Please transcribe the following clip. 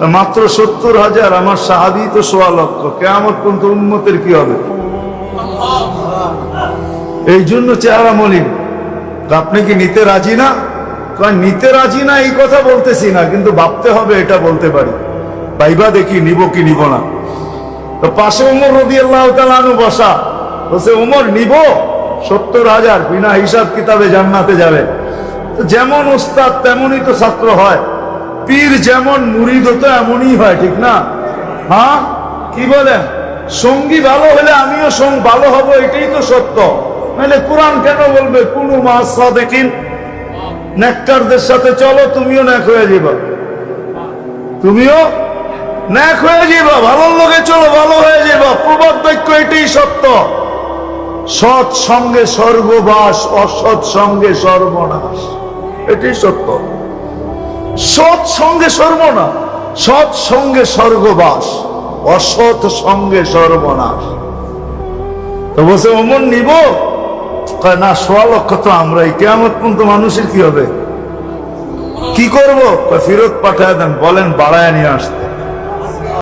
মাত্র সত্তর হাজার আমার সাহাবি তো সোয়া লক্ষ। কেমন পর্যন্ত উন্মতের কি হবে? এই জন্য চেহারা মলিন। আপনি কি নিতে রাজি না? নিতে রাজি না এই কথা বলতেছি না কিন্তু ভাবতে হবে এটা বলতে পারি। ভাইবা দেখি নিব কি নিব না। তো পাশে উমর রবি আল্লাহ তালু বসা। বলছে উমর নিব। সত্তর হাজার বিনা হিসাব কিতাবে জান্নাতে যাবে। তো যেমন উস্তাদ তেমনই তো ছাত্র হয়। পীর যেমন মুরিদ তো এমনই হয়, ঠিক না? হ্যাঁ? কি বলেন? সঙ্গী ভালো হলে আমিও সঙ্গ ভালো হব, এটাই তো সত্য। নাহলে কোরআন কেন বলবে? কোন মাস দেখিন নেকটারদের সাথে চলো, তুমিও ন্যাক হয়ে যাবা। তুমিও ন্যাক হয়ে যাবা ভালো লোকে চলো, ভালো হয়ে যাবা। প্রবাদ বাক্য এটাই সত্য। সৎ সঙ্গে স্বর্গবাস, অসৎ সঙ্গে সর্বনাশ। এটাই সত্য। সৎ সঙ্গে সর্বনাশ সৎ সঙ্গে স্বর্গবাস, অসৎ সঙ্গে সর্বনাশ। তো বসে অমন নিব? না, সোয়া লক্ষ তো আমরাই। কেমন পর্যন্ত মানুষের কি হবে? কি করব? ফেরত পাঠায় দেন, বলেন, বাড়ায় নিয়ে আসতে।